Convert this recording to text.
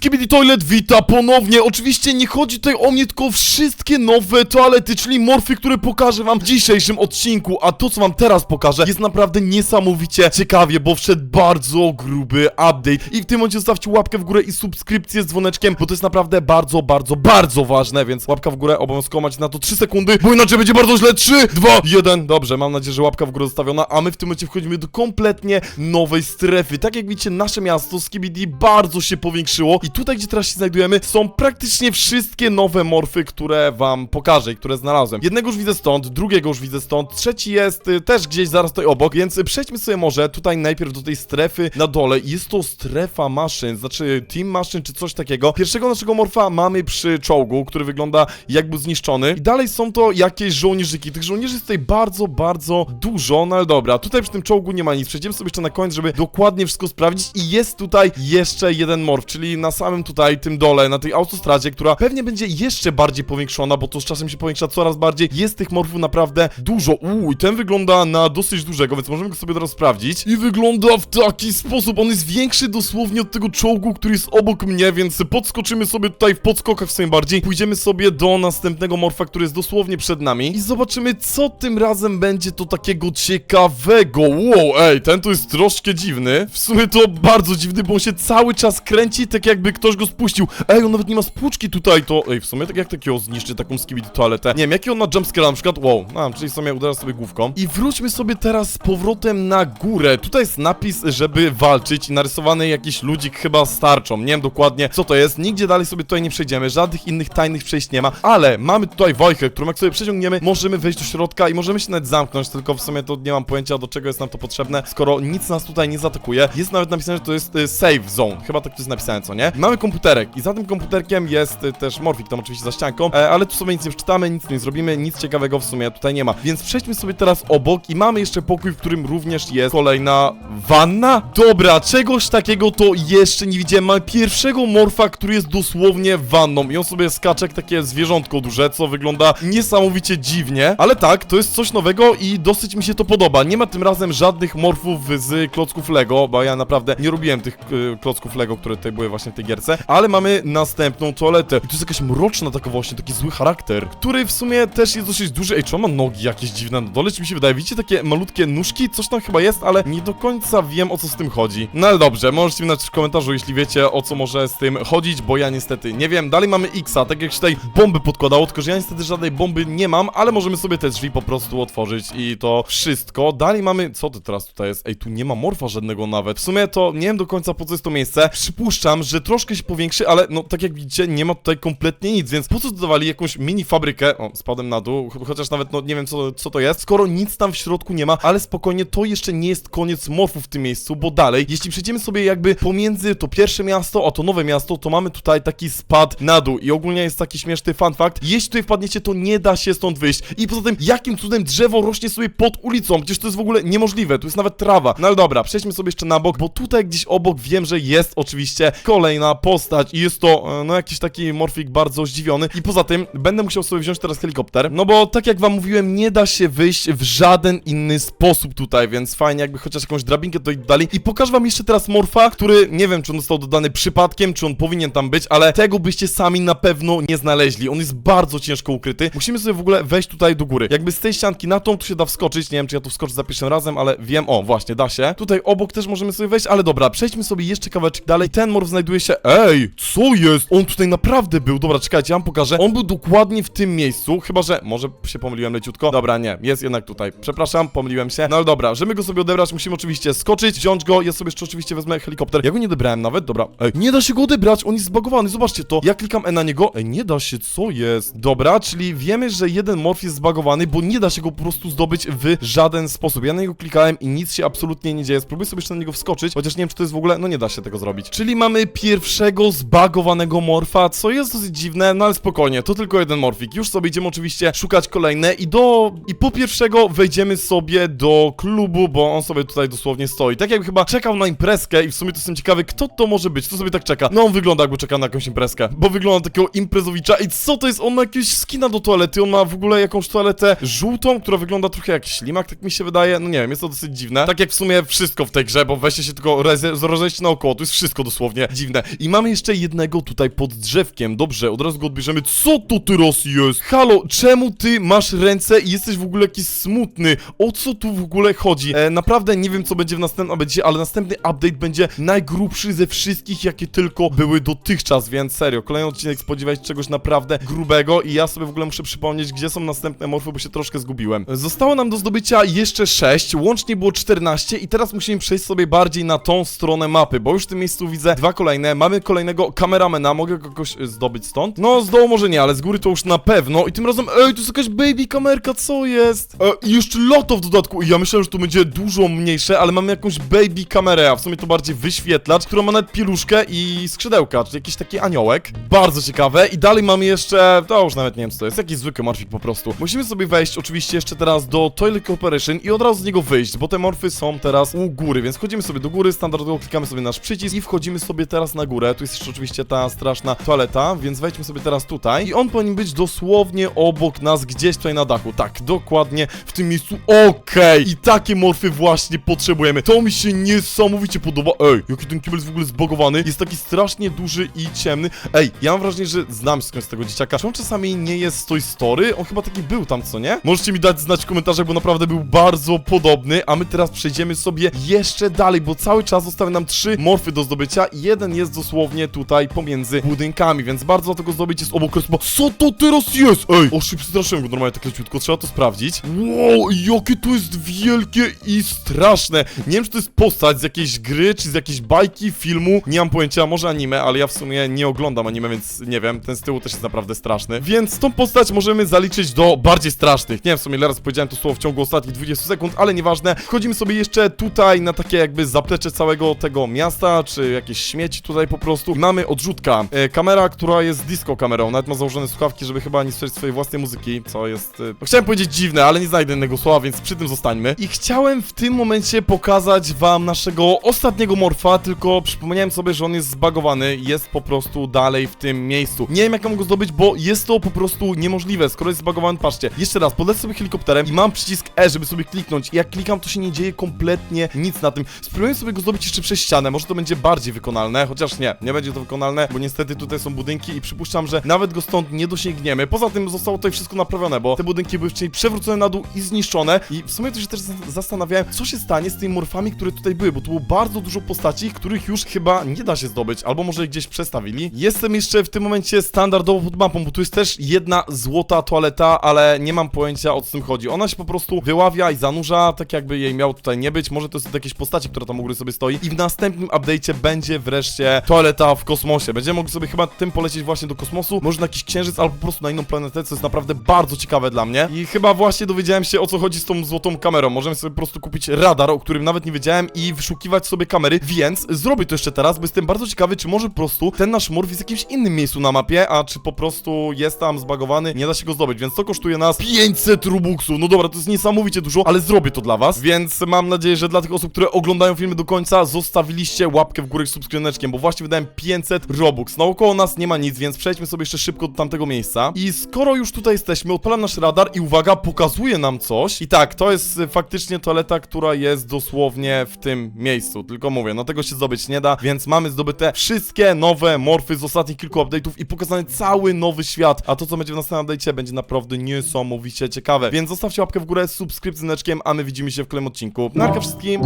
Skibidi Toilet wita ponownie. Oczywiście nie chodzi tutaj o mnie, tylko o wszystkie nowe toalety, czyli morfy, które pokażę wam w dzisiejszym odcinku. A to, co wam teraz pokażę, jest naprawdę niesamowicie ciekawie, bo wszedł bardzo gruby update. I w tym momencie zostawcie łapkę w górę i subskrypcję z dzwoneczkiem, bo to jest naprawdę bardzo, bardzo, bardzo ważne, więc łapka w górę obowiązkowo macie na to 3 sekundy, bo inaczej będzie bardzo źle. 3, 2, 1. Dobrze, mam nadzieję, że łapka w górę zostawiona, a my w tym momencie wchodzimy do kompletnie nowej strefy. Tak jak widzicie, nasze miasto Skibidi bardzo się powiększyło i tutaj, gdzie teraz się znajdujemy, są praktycznie wszystkie nowe morfy, które wam pokażę i które znalazłem. Jednego już widzę stąd, drugiego już widzę stąd, trzeci jest y, też gdzieś zaraz tutaj obok, więc przejdźmy sobie może tutaj najpierw do tej strefy na dole. Jest to strefa maszyn, znaczy team maszyn czy coś takiego. Pierwszego naszego morfa mamy przy czołgu, który wygląda jakby zniszczony i dalej są to jakieś żołnierzyki. Tych żołnierzy jest tutaj bardzo, bardzo dużo, no ale dobra, tutaj przy tym czołgu nie ma nic. Przejdziemy sobie jeszcze na koniec, żeby dokładnie wszystko sprawdzić i jest tutaj jeszcze jeden morf, czyli na samym tutaj, tym dole, na tej autostradzie, która pewnie będzie jeszcze bardziej powiększona, bo to z czasem się powiększa coraz bardziej. Jest tych morfów naprawdę dużo. Uuu, i ten wygląda na dosyć dużego, więc możemy go sobie teraz sprawdzić. I wygląda w taki sposób. On jest większy dosłownie od tego czołgu, który jest obok mnie, więc podskoczymy sobie tutaj w podskokach w sumie bardziej. Pójdziemy sobie do następnego morfa, który jest dosłownie przed nami i zobaczymy, co tym razem będzie to takiego ciekawego. Wow, ej, ten to jest troszkę dziwny. W sumie to bardzo dziwny, bo on się cały czas kręci, tak jakby ktoś go spuścił. Ej, on nawet nie ma spłuczki tutaj, to... Ej, w sumie tak jak takiego zniszczy taką skibidi toaletę. Nie wiem, jaki on ma jumpscare na przykład, wow, a, czyli w sumie uderza sobie główką. I wróćmy sobie teraz z powrotem na górę. Tutaj jest napis, żeby walczyć i narysowany jakiś ludzik chyba starczą. Nie wiem dokładnie, co to jest. Nigdzie dalej sobie tutaj nie przejdziemy, żadnych innych tajnych przejść nie ma, ale mamy tutaj wajchę, którą jak sobie przeciągniemy, możemy wejść do środka i możemy się nawet zamknąć, tylko w sumie to nie mam pojęcia, do czego jest nam to potrzebne, skoro nic nas tutaj nie zaatakuje. Jest nawet napisane, że to jest y, save zone. Chyba tak to jest napisane, co nie? Mamy komputerek i za tym komputerkiem jest y, też Morfik, tam oczywiście za ścianką, e, ale tu sobie nic nie wczytamy, nic nie zrobimy, nic ciekawego w sumie tutaj nie ma. Więc przejdźmy sobie teraz obok i mamy jeszcze pokój, w którym również jest kolejna wanna. Dobra, czegoś takiego to jeszcze nie widziałem. Mamy pierwszego morfa, który jest dosłownie wanną i on sobie skacze jak takie zwierzątko duże, co wygląda niesamowicie dziwnie, ale tak, to jest coś nowego i dosyć mi się to podoba. Nie ma tym razem żadnych morfów z klocków Lego, bo ja naprawdę nie robiłem tych y, klocków Lego, które tutaj były właśnie w tej gierce, ale mamy następną toaletę. I to jest jakaś mroczna taka właśnie, taki zły charakter, który w sumie też jest dosyć duży. Ej, czy on ma nogi jakieś dziwne na dole? Czy mi się wydaje? Widzicie takie malutkie nóżki? Coś tam chyba jest, ale nie do końca wiem o co z tym chodzi. No ale dobrze, możecie mi napisać w komentarzu, jeśli wiecie o co może z tym chodzić, bo ja niestety nie wiem. Dalej mamy Xa, tak jak się tutaj bomby podkładało, tylko że ja niestety żadnej bomby nie mam, ale możemy sobie te drzwi po prostu otworzyć i to wszystko. Dalej mamy, co to teraz tutaj jest? Ej, tu nie ma morfa żadnego nawet. W sumie to nie wiem do końca po co jest to miejsce. Przypuszczam, że troszkę się powiększy, ale no tak jak widzicie, nie ma tutaj kompletnie nic, więc po co dodawali jakąś mini fabrykę? O, spadłem na dół, ch- chociaż nawet no nie wiem co, co to jest, skoro nic tam w środku nie ma, ale spokojnie, to jeszcze nie jest koniec morfów w tym miejscu, bo dalej, jeśli przejdziemy sobie jakby pomiędzy to pierwsze miasto, a to nowe miasto, to mamy tutaj taki spad na dół. I ogólnie jest taki śmieszny fun fact, jeśli tutaj wpadniecie, to nie da się stąd wyjść. I poza tym, jakim cudem drzewo rośnie sobie pod ulicą, przecież to jest w ogóle niemożliwe, tu jest nawet trawa, no ale dobra, przejdźmy sobie jeszcze na bok, bo tutaj gdzieś obok wiem, że jest oczywiście kolejna postać i jest to, e, no jakiś taki morfik bardzo zdziwiony. I poza tym, będę musiał sobie wziąć teraz helikopter, no bo tak jak wam mówiłem, nie da się wyjść w żaden inny sposób tutaj, więc fajnie jakby chociaż jakąś drabinkę tutaj dodali i pokażę wam jeszcze teraz morfa, który nie wiem, czy on został dodany przypadkiem, czy on powinien tam być, ale tego byście sami na pewno nie znaleźli, on jest bardzo ciężko ukryty, musimy sobie w ogóle wejść tutaj do góry, jakby z tej ścianki na tą tu się da wskoczyć, nie wiem, czy ja tu wskoczę za pierwszym razem, ale wiem, o, właśnie, da się, tutaj obok też możemy sobie wejść, ale dobra, przejdźmy sobie jeszcze kawałeczek dalej, ten morf znajduje się, ej, co jest? On tutaj naprawdę był, dobra, czekajcie, ja wam pokażę, on był dokładnie w tym miejscu, chyba, że, może się pomyliłem leciutko, dobra, nie, jest jednak tutaj, przepraszam, pomyliłem się, no ale dobra, żeby go sobie odebrać, musimy oczywiście skoczyć, wziąć go, ja sobie jeszcze oczywiście wezmę helikopter, ja go nie odebrałem nawet, dobra, ej, nie da się go odebrać, on jest zbagowany, zobaczcie to, ja klikam E na niego, ej, nie da się, co jest? Dobra, czyli wiemy, że jeden morf jest zbagowany, bo nie da się go po prostu zdobyć w żaden sposób, ja na niego klikałem i nic się absolutnie nie dzieje, spróbuję sobie jeszcze na niego wskoczyć, chociaż nie wiem, czy to jest w ogóle, no nie da się tego zrobić, czyli mamy pierwszego zbagowanego morfa, co jest dosyć dziwne, no ale spokojnie, to tylko jeden morfik, już sobie idziemy oczywiście szukać kolejne i do, i po pierwszego wejdziemy sobie do klubu, bo on sobie tutaj dosłownie stoi, tak jakby chyba czekał na imprezkę i w sumie to jestem ciekawy, kto to może być, kto sobie tak czeka, no on wygląda jakby czekał na jakąś imprezkę, bo wygląda takiego imprezowicza. I co to jest, on ma jakiegoś skina do toalety, on ma w ogóle jakąś toaletę żółtą, która wygląda trochę jak ślimak, tak mi się wydaje, no nie wiem, jest to dosyć dziwne, tak jak w sumie wszystko w tej grze, bo weźcie się tylko rozejść naokoło, to jest wszystko dosłownie dziwne. I mamy jeszcze jednego tutaj pod drzewkiem. Dobrze, od razu go odbierzemy. Co to teraz jest? Halo, czemu ty masz ręce i jesteś w ogóle jakiś smutny? O co tu w ogóle chodzi? E, naprawdę nie wiem, co będzie w następnym update, ale następny update będzie najgrubszy ze wszystkich, jakie tylko były dotychczas, więc serio, kolejny odcinek spodziewaj się czegoś naprawdę grubego i ja sobie w ogóle muszę przypomnieć, gdzie są następne morfy, bo się troszkę zgubiłem. Zostało nam do zdobycia jeszcze 6, łącznie było 14 i teraz musimy przejść sobie bardziej na tą stronę mapy, bo już w tym miejscu widzę dwa kolejne, mamy kolejnego kameramena, mogę kogoś e, zdobyć stąd? No, z dołu może nie, ale z góry to już na pewno i tym razem, ej, tu jest jakaś baby kamerka, co jest? E, I jeszcze loto w dodatku i ja myślałem, że to będzie dużo mniejsze, ale mamy jakąś baby kamerę, a w sumie to bardziej wyświetlacz, która ma nawet pieluszkę i skrzydełka, czyli jakiś taki aniołek. Bardzo ciekawe i dalej mamy jeszcze, to już nawet nie wiem co to jest, jakiś zwykły morfik po prostu. Musimy sobie wejść oczywiście jeszcze teraz do Toilet Corporation i od razu z niego wyjść, bo te morfy są teraz u góry, więc wchodzimy sobie do góry, standardowo klikamy sobie nasz przycisk i wchodzimy sobie teraz na górę. Tu jest jeszcze oczywiście ta straszna toaleta, więc wejdźmy sobie teraz tutaj i on powinien być dosłownie obok nas, gdzieś tutaj na dachu. Tak, dokładnie w tym miejscu. Okej! I takie morfy właśnie potrzebujemy. To mi się niesamowicie podoba. Ej, jaki ten kibel jest w ogóle zbogowany. Jest taki strasznie duży i ciemny. Ej, ja mam wrażenie, że znam skądś tego dzieciaka. Czy on czasami nie jest z Toy Story? On chyba taki był tam, co nie? Możecie mi dać znać w komentarzach, bo naprawdę był bardzo podobny. A my teraz przejdziemy sobie jeszcze dalej, bo cały czas zostały nam trzy morfy do zdobycia jeden jest dosłownie tutaj pomiędzy budynkami, więc bardzo łatwo go zdobyć jest obok Bo Co to teraz jest? Ej, o się przestraszyłem go normalnie tak leciutko, trzeba to sprawdzić. Wow, jakie to jest wielkie i straszne. Nie wiem, czy to jest postać z jakiejś gry, czy z jakiejś bajki, filmu. Nie mam pojęcia, może anime, ale ja w sumie nie oglądam anime, więc nie wiem. Ten z tyłu też jest naprawdę straszny. Więc tą postać możemy zaliczyć do bardziej strasznych. Nie wiem, w sumie raz powiedziałem to słowo w ciągu ostatnich 20 sekund, ale nieważne. Wchodzimy sobie jeszcze tutaj na takie jakby zaplecze całego tego miasta, czy jakieś śmieci tutaj po prostu. Mamy odrzutka. E, kamera, która jest disco kamerą. Nawet ma założone słuchawki, żeby chyba nie słyszeć swojej własnej muzyki, co jest... E, no chciałem powiedzieć dziwne, ale nie znajdę innego słowa, więc przy tym zostańmy. I chciałem w tym momencie pokazać wam naszego ostatniego morfa, tylko przypomniałem sobie, że on jest zbagowany, jest po prostu dalej w tym miejscu. Nie wiem jak mam go zdobyć, bo jest to po prostu niemożliwe, skoro jest zbagowany, patrzcie. Jeszcze raz, podlecę sobie helikopterem i mam przycisk E, żeby sobie kliknąć. I jak klikam, to się nie dzieje kompletnie nic na tym. Spróbuję sobie go zdobyć jeszcze przez ścianę, może to będzie bardziej wykonalne, chociaż nie, nie będzie to wykonalne, bo niestety tutaj są budynki i przypuszczam, że nawet go stąd nie dosięgniemy. Poza tym zostało tutaj wszystko naprawione, bo te budynki były wcześniej przewrócone na dół i zniszczone. I w sumie to się też za- zastanawiałem, co się stanie z tymi morfami, które tutaj były, bo tu było bardzo dużo postaci, których już chyba nie da się zdobyć, albo może gdzieś przestawili. Jestem jeszcze w tym momencie standardowo pod mapą, bo tu jest też jedna złota toaleta, ale nie mam pojęcia o co tym chodzi. Ona się po prostu wyławia i zanurza, tak jakby jej miało tutaj nie być. Może to jest jakieś postaci, która tam u góry sobie stoi. I w następnym update'cie będzie wreszcie toaleta w kosmosie. Będziemy mogli sobie chyba tym polecieć właśnie do kosmosu, może na jakiś księżyc, albo po prostu na inną planetę, co jest naprawdę bardzo ciekawe dla mnie. I chyba właśnie dowiedziałem się o co chodzi z tą złotą kamerą. Możemy sobie po prostu kupić radar, o którym nawet nie wiedziałem i wyszukiwać sobie kamery, więc zrobię to jeszcze teraz, bo jestem bardzo ciekawy, czy może po prostu ten nasz morf jest w jakimś innym miejscu na mapie, a czy po prostu jest tam zbagowany, nie da się go zdobyć, więc to kosztuje nas 500 rubuksów. No dobra, to jest niesamowicie dużo, ale zrobię to dla was, więc mam nadzieję, że dla tych osób, które oglądają filmy do końca, zostawiliście łapkę w górę z subskrypcjoneczkiem, bo właśnie wydałem 500 robux. Naokoło nas nie ma nic, więc przejdźmy sobie jeszcze szybko do tamtego miejsca. I skoro już tutaj jesteśmy, odpalam nasz radar i uwaga, pokazuje nam coś. I tak, to jest y, faktycznie toaleta, która jest dosłownie w tym miejscu. Tylko mówię, no tego się zdobyć nie da, więc mamy zdobyte wszystkie nowe morfy z ostatnich kilku update'ów i pokazany cały nowy świat. A to, co będzie w następnym update'cie, będzie naprawdę niesamowicie ciekawe. Więc zostawcie łapkę w górę z subskrypcjoneczkiem, a my widzimy się w kolejnym odcinku. Narka wszystkim!